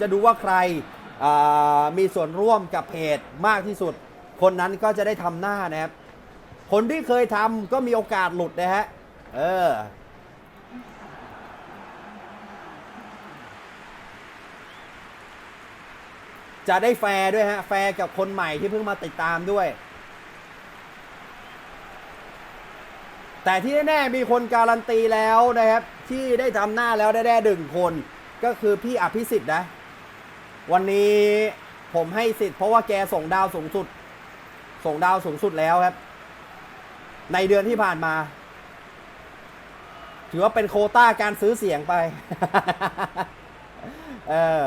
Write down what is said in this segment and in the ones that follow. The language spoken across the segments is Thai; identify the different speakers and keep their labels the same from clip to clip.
Speaker 1: จะดูว่าใครมีส่วนร่วมกับเพจมากที่สุด คนนั้นก็จะได้ทำหน้านะครับ คนที่เคยทำก็มีโอกาสหลุดนะฮะ เออ จะได้แฟร์ด้วยฮะ แฟร์กับคนใหม่ที่เพิ่งมาติดตามด้วย แต่ที่แน่ๆมีคนการันตีแล้วนะครับ ที่ได้ทำหน้าแล้วได้แน่หนึ่งคน ก็คือพี่อภิสิทธิ์นะ วันนี้ผมให้สิทธิ์เพราะว่าแกส่งดาวสูงสุด ส่งดาวสูงสุดแล้วครับ ในเดือนที่ผ่านมา ถือว่าเป็นโคต้าการซื้อเสียงไป เออ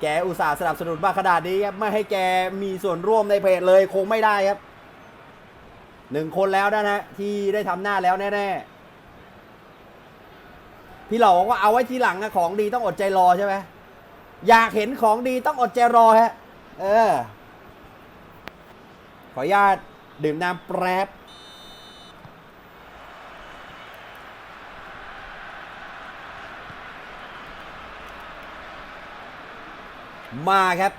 Speaker 1: แกอุตส่าห์สนับสนุนมาขนาดนี้ครับไม่ให้แกมีส่วนร่วมในเพจเลยคงไม่ได้ครับหนึ่งคนแล้วนะฮะที่ได้ทำหน้าแล้วแน่ๆพี่เหล่าบอกว่าเอาไว้ทีหลังนะของดีต้องอดใจรอใช่ไหม อยากเห็นของดีต้องอดใจรอฮะ เออ ขออนุญาตดื่มน้ำแป๊บมาครับ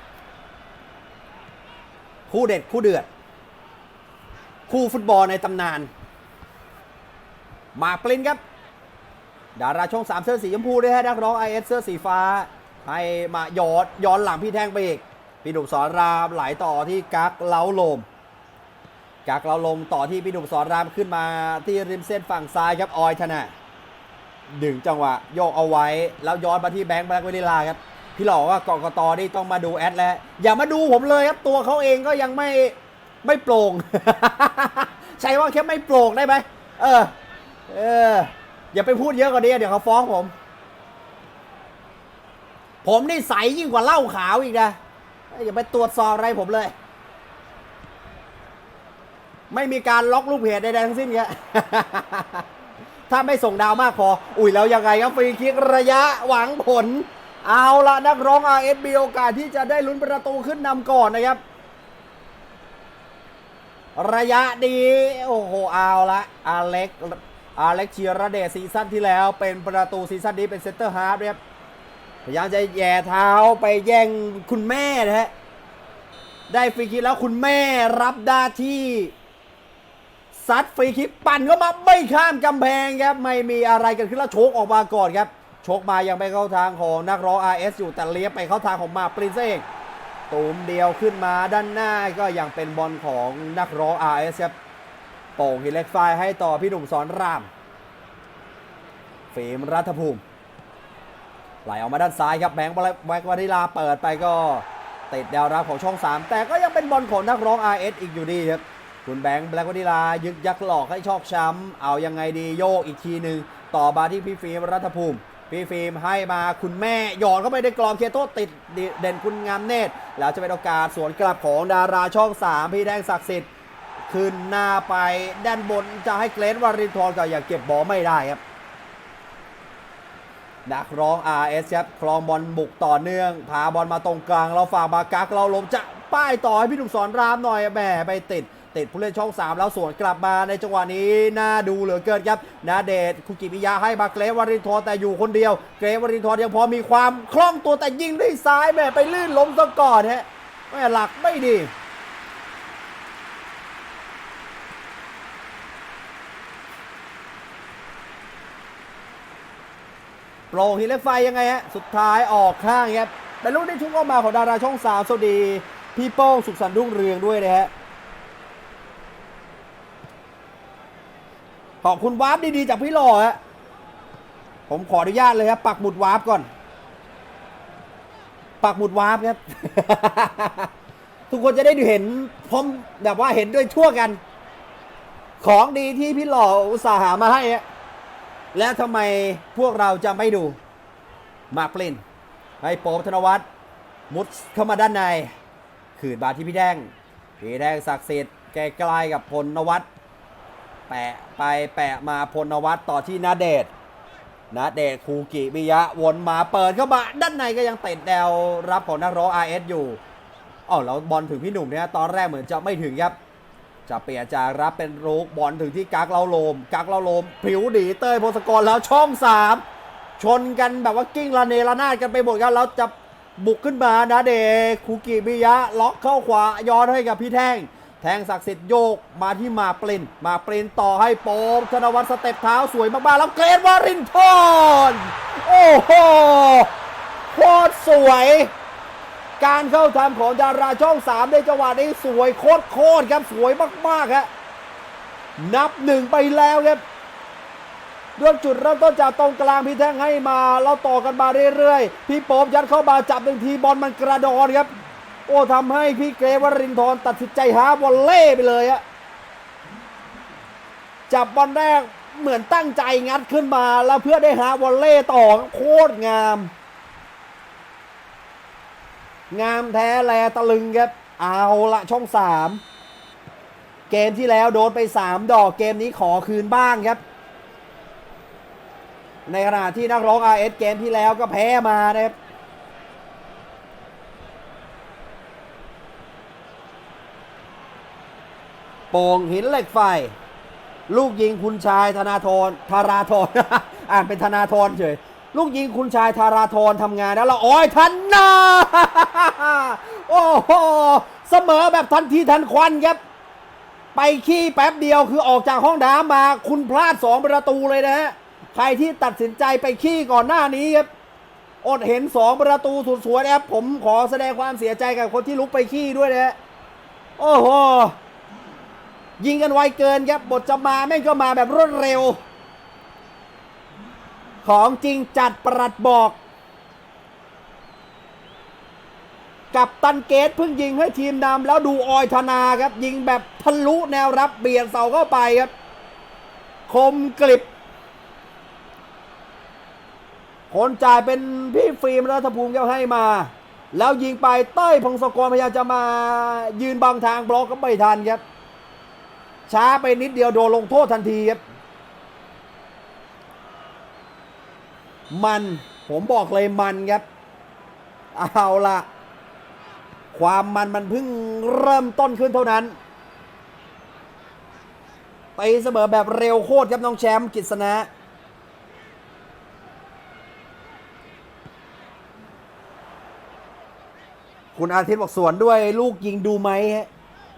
Speaker 1: คู่เด็ดคู่เดือด คู่ฟุตบอลในตำนาน มาปลินครับ ดาราช่องสามเสื้อสีชมพูด้วยฮะนักร้องไอเอสเสื้อสีฟ้า ให้มาย้อนย้อนหลังพี่แท่งไปอีก พี่หนุ่มสอนรามไหลต่อที่กักเล้าลม กักเล้าลมต่อที่พี่หนุ่มสอนรามขึ้นมาที่ริมเส้นฝั่งซ้ายครับออยธนะดึงจังหวะโยกเอาไว้ แล้วย้อนมาที่แบงค์แบล็กเวนิลาครับพี่หล่อว่ากกตนี่ต้องมาดูแอดแล้วอย่ามาดูผมเลยครับตัวเขาเองก็ยังไม่ไม่โปร่งใช่ว่าแค่ไม่โปร่งได้ไหมเออเอออย่าไปพูดเยอะกว่านี้เดี๋ยวเขาฟ้องผม ผมนี่ใสยิ่งกว่าเหล้าขาวอีกนะอย่าไปตรวจสอบอะไรผมเลย ไม่มีการล็อกลูกเพจใดๆทั้งสิ้นครับถ้าไม่ส่งดาวมากพอ อุ้ยแล้วยังไงครับฟรีคิกระยะหวังผล เอาละนักร้อง RS มีโอกาสที่จะได้ลุ้นประตูขึ้นนำก่อนนะครับ ระยะดีโอ้โหเอาละอาเล็กอาเล็กเชียร์เดชซีซั่นที่แล้วเป็นประตูซีซั่นนี้เป็นเซนเตอร์ฮาร์ฟครับ พยายามจะแย่เท้าไปแย่งคุณแม่นะฮะ ได้ฟรีคิกแล้วคุณแม่รับหน้าที่ซัดฟรีคิกปั่นเข้ามาไม่ข้ามกำแพงครับ ไม่มีอะไรกิดขึ้นแล้วโชกออกมาก่อนครับ โชกมายังไปเข้าทางของนักร้อง RS อยู่แต่เลี้ยบไปเข้าทางของมาปรินเซเองตูมเดียวขึ้นมาด้านหน้าก็ยังเป็นบอลของนักร้อง RS ครับโป่งหิเล็กไฟให้ต่อพี่หนุ่มสอนรามเฟมรัฐภูมิ ไหลออกมาด้านซ้ายครับแบงค์แบกวานิลาเปิดไปก็ติดแนวรับของช่อง 3 แต่ก็ยังเป็นบอลของนักร้อง RS อีกอยู่ดีครับคุณแบงค์แบล็กวานิลายึกยักหลอกให้ชอกช้ำเอายังไงดีโยกอีกทีหนึ่งต่อมาที่พี่ฟิล์มรัฐภูมิพี่ฟิล์มให้มาคุณแม่หยอดเข้าไปในกรอบเคโตติดเด่นคุณงามเนตร แล้วจะเป็นโอกาสสวนกลับของดาราช่อง 3 พี่แดงศักดิ์สิทธิ์ขึ้นหน้าไปด้านบนจะให้เกรทวารินทร์ก็ยังเก็บบอลไม่ได้ครับ นักร้อง RS ครับคลองบอลบุกต่อเนื่อง พาบอลมาตรงกลาง เราฝากมากักเราลมจะป้ายต่อให้พี่หนุ่มสอนรามหน่อยแหมไปติด ติดผู้เล่นช่อง 3 แล้วสวนกลับมาในจังหวะนี้น่าดูเหลือเกินครับนาเดชคุกิมิยะให้มาเกรวารินทร์แต่อยู่คนเดียว เกรวารินทร์ยังพอมีความคล่องตัวแต่ยิงด้วยซ้ายแหมไปลื่นล้มซะก่อนฮะแหมหลักไม่ดี โปร่งหินเล็กไฟยังไงฮะ สุดท้ายออกข้างครับเป็นลูกได้ทุกออกมาของดาราช่องสามสวัสดี พี่โป้งสุขสันต์รุ่งเรืองด้วยนะฮะ ขอบคุณวาร์ปดีๆ จากพี่หล่อฮะ ผมขออนุญาตเลยครับ ปักหมุดวาร์ปก่อน ปักหมุดวาร์ปครับ ทุกคนจะได้เห็นพร้อมแบบว่าเห็นด้วยทั่วกัน ของดีที่พี่หล่ออุตส่าห์หามาให้ฮะ แล้วทำไมพวกเราจะไม่ดูมาปลินให้โป๊บธนวัฒน์มุดเข้ามาด้านใน ขืนบาที่พี่แดง พี่แดงศักดิ์สิทธิ์ใกล้ๆกับพลนวัฒน์แปะไปแปะมาพลนวัฒน์ต่อที่นาเดชนาเดชคูกิมิยะวนมาเปิดเข้ามาด้านในก็ยังติดแนวรับของนักร้อง RS อยู่อ๋อแล้วบอลถึงพี่หนุ่มเนี่ยตอนแรกเหมือนจะไม่ถึงครับ จะเปลี่ยนจากรับเป็นรุกบอลถึงที่กักเราโลม กักเราโลม ผิวดีเต้ยพงศกรแล้วช่องสามชนกันแบบว่ากิ้งระเนระนาดกันไปหมดครับแล้วจะบุกขึ้นมานะเดคุกิมิยะ ล็อกเข้าขวาย้อนให้กับพี่แท่ง แทงศักดิ์สิทธิ์โยกมาที่มาปลินมาปลินต่อให้โป๊บธนวัฒน์สเต็ปเท้าสวยมากๆ แล้วเกรดวารินทอนโอ้โหโคตรสวย การเข้าทำของดาราช่อง 3 ในจังหวะนี้สวยโคตรโคตรครับสวยมากๆครับนับหนึ่งไปแล้วครับด้วยจุดเริ่มต้นจากตรงกลางพี่แท่งให้มาเราต่อกันมาเรื่อยๆ พี่โป๊บยัดเข้ามาจับหนึ่งทีบอลมันกระดอนครับ โอ้ทำให้พี่เกรวรินทร์ตัดสินใจหาวอลเล่ไปเลยอะจับบอลแรกเหมือนตั้งใจงัดขึ้นมาแล้วเพื่อได้หาวอลเล่ต่อโคตรงาม งามแท้แลตะลึงครับ เอาละช่องสามเกมที่แล้วโดนไปสามดอกเกมนี้ขอคืนบ้างครับ ในขณะที่นักร้อง RS เกมที่แล้วก็แพ้มานะครับโป่งหินเหล็กไฟ ลูกยิงคุณชายธนาธรธาราธรอ่านเป็นธนาธรเฉย ลูกยิงคุณชายธาราธรทำงานแล้วละโอ้ยทันนาโอ้โหเสมอแบบทันทีทันควันครับ ไปขี้แป๊บเดียวคือออกจากห้องน้ำมา คุณพลาดสองประตูเลยนะฮะใครที่ตัดสินใจไปขี้ก่อนหน้านี้ครับอดเห็นสองประตูสุดสวยนะครับผมขอแสดงความเสียใจกับคนที่ลุกไปขี้ด้วยนะฮะโอ้โหยิงกันไวเกินครับบทจะมาแม่งก็มาแบบรวดเร็ว ของจริงจัดประหลัดบอก กับตันเกตเพิ่งยิงให้ทีมนำแล้วดูออยธนาครับ ยิงแบบทะลุแนวรับเบียดเสาเข้าไปครับ คมกริบคนจ่ายเป็นพี่ฟิล์มรัฐภูมิก็ให้มา แล้วยิงไปเต้ยพงศกรพยายามจะมายืนบังทางบล็อกก็ไม่ทันครับ ช้าไปนิดเดียวโดนลงโทษทันทีครับ มันผมบอกเลยมันครับ เอาละความมันมันเพิ่งเริ่มต้นขึ้นเท่านั้นไปเสมอแบบเร็วโคตรครับน้องแชมป์กิษณะคุณอาทิตย์บอกสวนด้วยลูกยิงดูไหมฮะ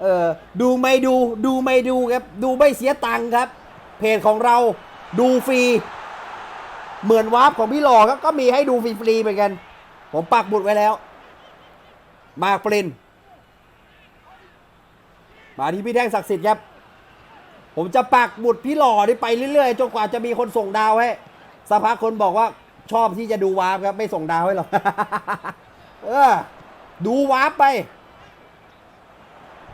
Speaker 1: เออดูไม่ดูดูไม่ดูครับ ดูไม่เสียตังค์ครับ เพจของเราดูฟรี เหมือนวาร์ปของพี่หล่อก็มีให้ดูฟรีๆเหมือนกัน ผมปักบุดไว้แล้ว มากปรินมาที่พี่แท่งศักดิ์สิทธิ์ครับ ผมจะปักบุดพี่หล่อนี่ไปเรื่อยๆจนกว่าจะมีคนส่งดาวให้สักพักคนบอกว่าชอบที่จะดูวาร์ปครับ ไม่ส่งดาวให้หรอกเออ ดูวาร์ปไป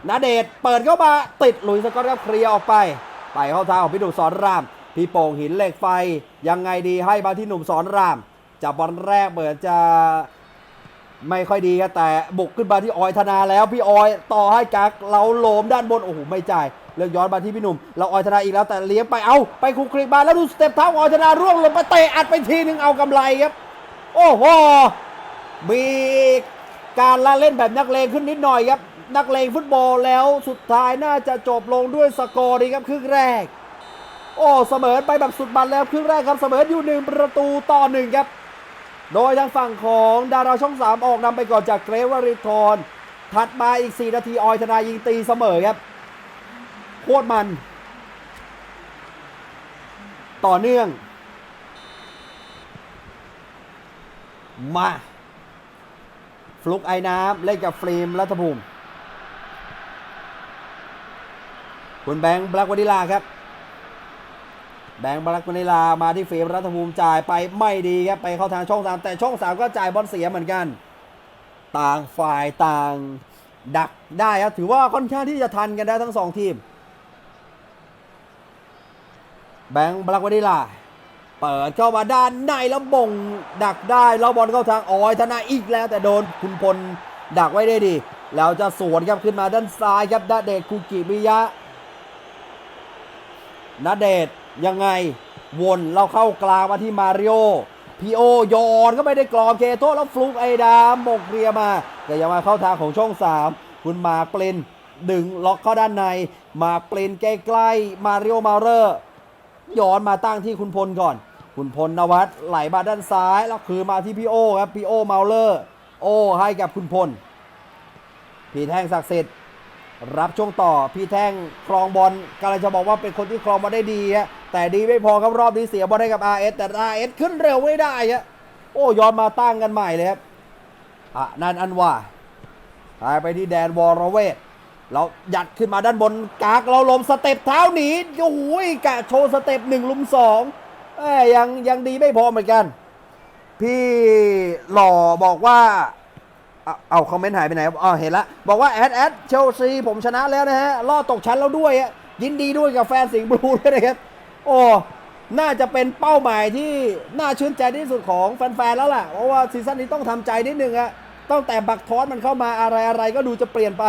Speaker 1: นาเดชเปิดเข้ามาติดหลุยสกอตครับเคลียร์ออกไป ไปเข้าทางของพี่หนุ่มสอนราม พี่โป่งหินเหล็กไฟยังไงดีให้มาที่หนุ่มสอนรามจับบอลแรกเหมือนจะไม่ค่อยดีครับแต่บุกขึ้นมาที่ออยธนาแล้วพี่ออยต่อให้กักเราโลมด้านบนโอ้โหไม่จ่ายเลือกย้อนมาที่พี่หนุ่มเราออยธนาอีกแล้วแต่เลี้ยงไปเอาไปคุกคลิกมาแล้วดูสเต็ปเท้าองออยธนาร่วงลงไปเตะอัดไปทีนึงเอากำไรครับ โอ้โหมีการละเล่นแบบนักเลงขึ้นนิดหน่อยครับ นักเลงฟุตบอลแล้วสุดท้ายน่าจะจบลงด้วยสกอร์ดีครับครึ่งแรก โอ้เสมอไปแบบสุดมันแล้วครึ่งแรกครับเสมออยู่หนึ่งประตูต่อหนึ่งครับ โดยทางฝั่งของดาราช่อง 3 ออกนำไปก่อนจากเกรวริทรถัดมาอีก 4 นาทีออยธนายิงตีเสมอครับโคตรมัน ต่อเนื่อง มาฟลุกไอ้น้ำเล่นกับฟิล์มรัฐภูมิ คุณแบงค์แบล็กวานิลาครับ แบงค์บล็กวานิลามาที่เฟิล์มรัฐภูมิจ่ายไปไม่ดีครับไปเข้าทางช่องสามแต่ช่องสามก็จ่ายบอลเสียเหมือนกัน ต่างฝ่ายต่างดักได้ครับถือว่าค่อนข้างที่จะทันกันได้ทั้งสองทีม แบงค์บล็กวานิลาเปิดเข้ามาด้านในแล้วบ่งดักได้แล้วบอลเข้าทางออยธนาอีกแล้วแต่โดนคุณพลดักไว้ได้ดี แล้วจะสวนครับขึ้นมาด้านซ้ายครับดาเดชคุกิมิยะนาเดชยังไงวนเราเข้ากลางมาที่มาริโอพีโอยอนก็ไม่ได้กรอบเคโตแล้วฟลุกไอดามหมกเรียมา แต่ยังมาเข้าทางของช่อง 3 คุณมาเปลนดึงล็อกเข้าด้านใน มาเปลนใกล้ๆมาริโอมาเรอร์ย้อนมาตั้งที่คุณพลก่อน คุณพลนวัตไหลมาด้านซ้ายแล้วคือมาที่พี่โอครับพี่โอมาเลอร์ โอให้กับคุณพลพีแท่งศักดิ์สิทธิ์ รับช่วงต่อพี่แท่งครองบอลกำลังจะบอกว่าเป็นคนที่ครองบอลได้ดีฮะแต่ดีไม่พอครับรอบนี้เสียบอลให้กับ RS แต่ RS ขึ้นเร็วไม่ได้ฮะโอ้ย้อนมาตั้งกันใหม่เลยครับอะนันอันว่าหายไปที่แดนวอรเวทเราหยัดขึ้นมาด้านบนกากเราลมสเต็ปเท้าหนีโอ้โหกะโชว์สเต็ปหนึ่งลุมสองเอ้ยยังยังดีไม่พอเหมือนกัน พี่หล่อบอกว่า เอาเอาคอมเมนต์หายไปไหนอ๋อเห็นละ บอกว่าแอดแอดเชลซีผมชนะแล้วนะฮะรอดตกชั้นแล้วด้วยยินดีด้วยกับแฟนสิงห์บลูด้วยนะครับ โอ้ น่าจะเป็นเป้าหมายที่น่าชื่นใจที่สุดของแฟนๆแล้วล่ะ เพราะว่าซีซั่นนี้ต้องทำใจนิดนึงอะตั้งแต่บักทอสมันเข้ามาอะไรอะไรก็ดูจะเปลี่ยนไป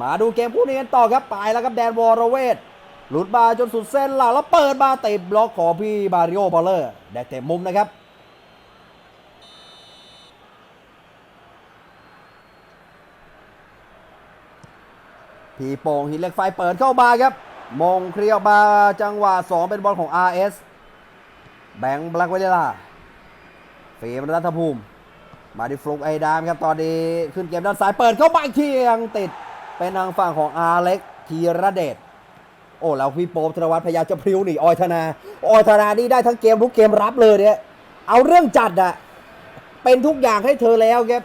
Speaker 1: มาดูเกมคู่นี้กันต่อครับไปแล้วครับแดนวอร์เวทหลุดมาจนสุดเส้นหลังแล้วเปิดมาเตะบล็อกของพี่บาริโอบอลเลอร์ได้เตะมุมนะครับ ผีโป่งหินเหล็กไฟเปิดเข้ามาครับ มงเคลียร์มาจังหวะ 2 เป็นบอลของ RS แบงค์บลักไวเลล่าเฟรมรัฐภูมิ มาดิฟลุกไอดามครับ ตอนนี้ขึ้นเกมด้านซ้ายเปิดเข้ามาอีกทียงติด เป็นทางฝั่งของอาเล็กธีระเดชโอ้แล้วพี่โป๊ธนวัฒน์พยายามจะพริ้วหนีออยธนาออยธนานี่ได้ทั้งเกมทุกเกมรับเลยเนี่ยเอาเรื่องจัดอะเป็นทุกอย่างให้เธอแล้วครับ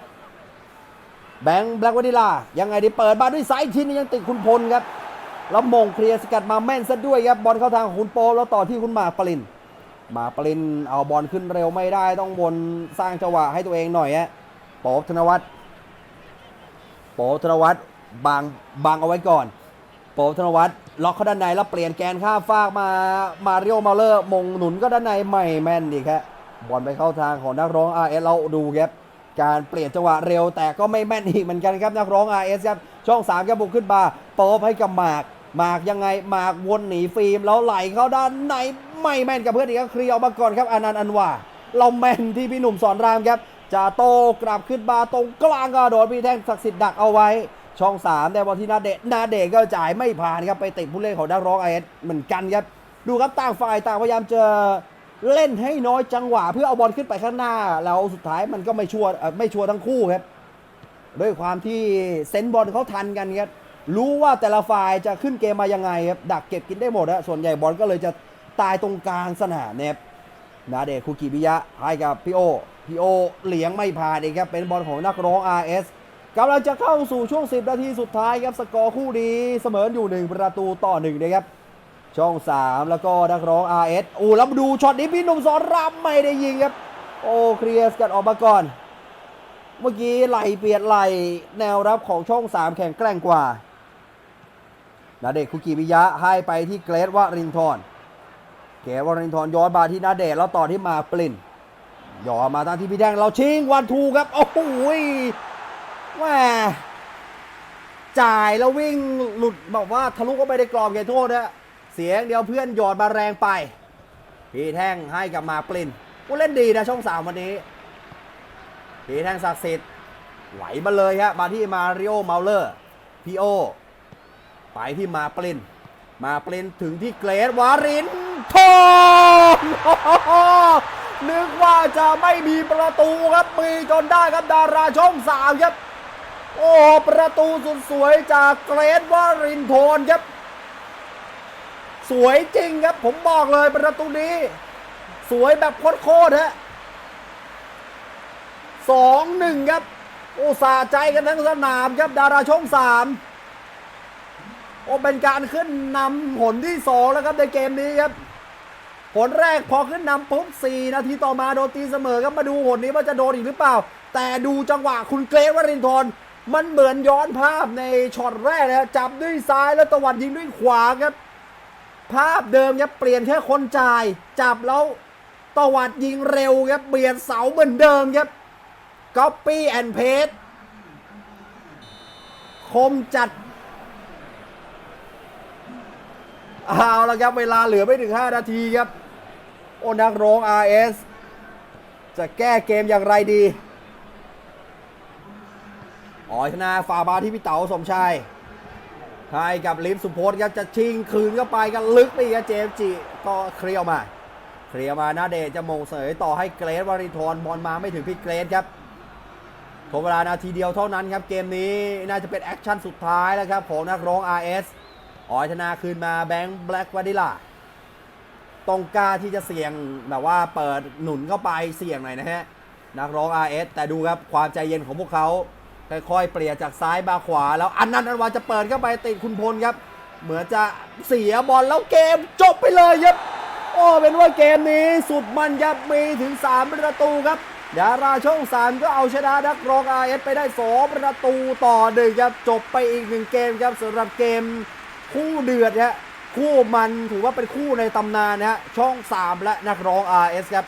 Speaker 1: แบงค์แบล็กวานิลา ยังไงดีเปิดมาด้วยซ้ายทีนี้ยังติดคุณพลครับแล้วมงเคลียร์สกัดมาแม่นซะด้วยครับบอลเข้าทางคุณโป๊ปแล้วต่อที่คุณหมากปรินหมากปรินเอาบอลขึ้นเร็วไม่ได้ต้องวนสร้างจังหวะให้ตัวเองหน่อยฮะโป๊ปธนวัฒน์โป๊ปธนวัฒน์บังบังเอาไว้ก่อน โป๊ปธนวัฒน์ล็อกเข้าด้านในแล้วเปลี่ยนแกนข้ามฟากมามาเริโอมาเลอร์มงหนุนก็ด้านในไม่แม่นอีครับบอลไปเข้าทางของนักร้อง RS เราดูครับ การเปลี่ยนจังหวะเร็วแต่ก็ไม่แม่นอีกเหมือนกันครับนักร้อง RS ครับช่อง3ครับบุกขึ้นมาโป๊ปให้กับหมากหมากยังไงหมากวนหนีฟิล์มแล้วไหลเข้าด้านในไม่แม่นกับเพื่อนอีกครับเคลียร์ออกมาก่อนครับอนันต์อันว่าเราแม่นที่พี่หนุ่มสอนรามครับจะโตกลับขึ้นมาตรงกลางกระโดดพี่แท่งศักดิ์สิทธิ์ดักเอาไว้ ช่อง3แต่บอลที่นาเดชนาเดชก็จ่ายไม่ผ่านครับไปติดผู้เล่นของนักร้องไอเอสเหมือนกันครับดูครับต่างฝ่ายต่างพยายามจะ เล่นให้น้อยจังหวะ เพื่อเอาบอลขึ้นไปข้างหน้า แล้วสุดท้ายมันก็ไม่ชัวร์ไม่ชัวร์ทั้งคู่ครับ ด้วยความที่เซนบอลเขาทันกันครับรู้ว่าแต่ละฝ่ายจะขึ้นเกมมายังไงครับดักเก็บกินได้หมดฮะส่วนใหญ่บอลก็เลยจะตายตรงกลางสนามเนี่ยครับนาเดชคุกิบิยะให้กับพี่โอพี่โอเหลียงไม่ผ่านเองครับเป็นบอลของนักร้อง RS กำลังจะเข้าสู่ช่วง 10 นาทีสุดท้ายครับสกอร์คู่นี้เสมออยู่ 1 ประตูต่อ1นะครับ ช่อง 3 แล้วก็นักร้อง RS โอ้แล้วมาดูช็อตนี้พี่หนุ่มสอนรามไม่ได้ยิงครับ โอ้เคลียร์กันออกมาก่อน เมื่อกี้ไหลเปียดไหลแนวรับของช่อง 3 แข่งแกร่งกว่านาเดชคุกิมิยะให้ไปที่เกรทวารินทรเกรทวารินทรย้อนมาที่นาเดชแล้วต่อที่มาปลินย่อมาทางที่พี่แดงเราชิงวันทูครับ โอ้โหแหมจ่ายแล้ววิ่งหลุดบอกว่าทะลุเข้าไปในกรอบเขตโทษนะ เสียงเดียวเพื่อนหยอดมาแรงไปพี่แท่งให้กับมาปลินกูเล่นดีนะช่องสามวันนี้พี่แท่งศักดิ์สิทธิ์ไหลมาเลยครับมาที่มาริโอเมาเลอร์พีโอไปที่มาปลินมาปลินถึงที่เกรดวารินทองนึกว่าจะไม่มีประตูครับมีจนได้ครับดาราช่องสามครับ โอ้ประตูสุดสวยจากเกรดวารินทนครับ สวยจริงครับ ผมบอกเลยประตูนี้ สวยแบบโคตรฮะสองหนึ่งครับโอ้สาใจกันทั้งสนามครับ ดาราช่องสามโอ้เป็นการขึ้นนำผลที่สองแล้วครับในเกมนี้ครับ ผลแรกพอขึ้นนำปุ๊บ4นาทีต่อมาโดนตีเสมอครับมาดูผลนี้ว่าจะโดนอีกหรือเปล่า แต่ดูจังหวะคุณเกรทวรินทร์มันเหมือนย้อนภาพในช็อตแรกนะจับด้วยซ้ายแล้วตะวันยิงด้วยขวาครับ ภาพเดิมครับเปลี่ยนแค่คนจ่ายจับแล้วตวัดยิงเร็วครับเบียดเสาเหมือนเดิมครับก๊อปปี้แอนเพจคมจัดเอาละครับ เวลาเหลือไม่ถึง 5 นาทีครับ โอนักร้อง RS จะแก้เกมอย่างไรดีอ๋อยธนาฝ่าบาที่พี่เต๋าสมชาย ให้กับลิฟสุพจน์ครับจะชิงคืนเข้าไปกันลึกไปอีกเจมจิก็เคลียร์ออกมา เคลียร์มานาเดชน์จะมงเสยต่อให้เกรทวารินทรบอลมาไม่ถึงพี่เกรทครับทบเวลานาทีเดียวเท่านั้นครับ เกมนี้น่าจะเป็นแอคชั่นสุดท้ายแล้วครับ ของนักร้อง RS ออยธนาคืนมาแบงค์แบล็กวาดิล่าต้องกล้าที่จะเสี่ยงแบบว่าเปิดหนุนเข้าไปเสี่ยงหน่อยนะฮะ นักร้อง RS แต่ดูครับความใจเย็นของพวกเขา ค่อยๆเปลี่ยนจากซ้ายมาขวาแล้วอันนั้นอันวาจะเปิดเข้าไปติดคุณพลครับ เหมือนจะเสียบอลแล้วเกมจบไปเลยครับ โอ้เป็นว่าเกมนี้สุดมันยับมีถึง 3 ประตูครับดาราช่อง3ก็เอาชนะนักร้อง RS ไปได้ 2 ประตูต่อหนึ่งครับจบไปอีกหนึ่งเกมครับสำหรับเกมคู่เดือดฮะคู่มันถือว่าเป็นคู่ในตำนานนะฮะช่อง 3 และนักร้อง RS ครับ